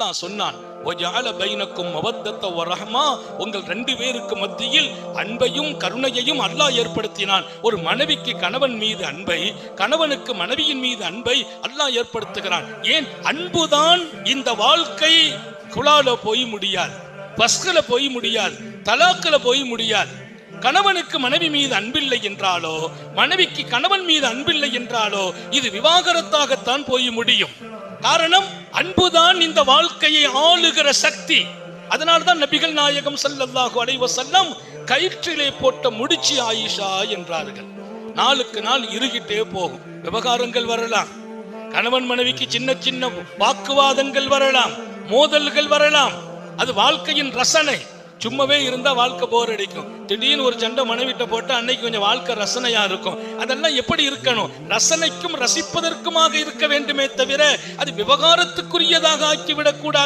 அல்லாஹ் சொன்னான் உங்கள் ரெண்டு பேருக்கு மத்தியில் அன்பையும் கருணையையும் அல்லாஹ் ஏற்படுத்தினான். ஒரு மனைவிக்கு கணவன் மீது அன்பை கணவனுக்கு மனைவியின் மீது அன்பை அல்லாஹ் ஏற்படுத்துகிறான். ஏன்? அன்புதான் இந்த வாழ்க்கை குழால போய் முடியாது பஸ்கல போய் முடியாது தலாக்குல போய் முடியாது. கணவனுக்கு மனைவி மீது அன்பில்லை என்றாலோ மனைவிக்கு கணவன் மீது அன்பில்லை என்றாலோ இது விவாகரத்தாகத்தான் போய் முடியும். காரணம் அன்புதான் இந்த வாழ்க்கையை ஆளுகிற சக்தி. அதனால்தான் நபிகள் நாயகம் ஸல்லல்லாஹு அடைவ செல்லம் கயிற்றிலே போட்ட முடிச்சு ஆயிஷா என்றார்கள். நாளுக்கு நாள் இருகிட்டே போகும். விவகாரங்கள் வரலாம். கணவன் மனைவிக்கு சின்ன சின்ன வாக்குவாதங்கள் வரலாம். மோதல்கள் வரலாம். அது வாழ்க்கையின் ரசனை. சும்மாவே இருந்தா வாழ்க்கை போர் அடிக்கும். திடீர்னு ஒரு சண்டை மனைவிட்ட போட்டு அன்னைக்கு கொஞ்சம் வாழ்க்கை ரசனையா இருக்கும். அதெல்லாம் எப்படி இருக்கணும்? ரசனைக்கும் ரசிப்பதற்குமாக இருக்க வேண்டுமே தவிர அது விவகாரத்துக்குரியதாக ஆக்கிவிடக் கூடாது.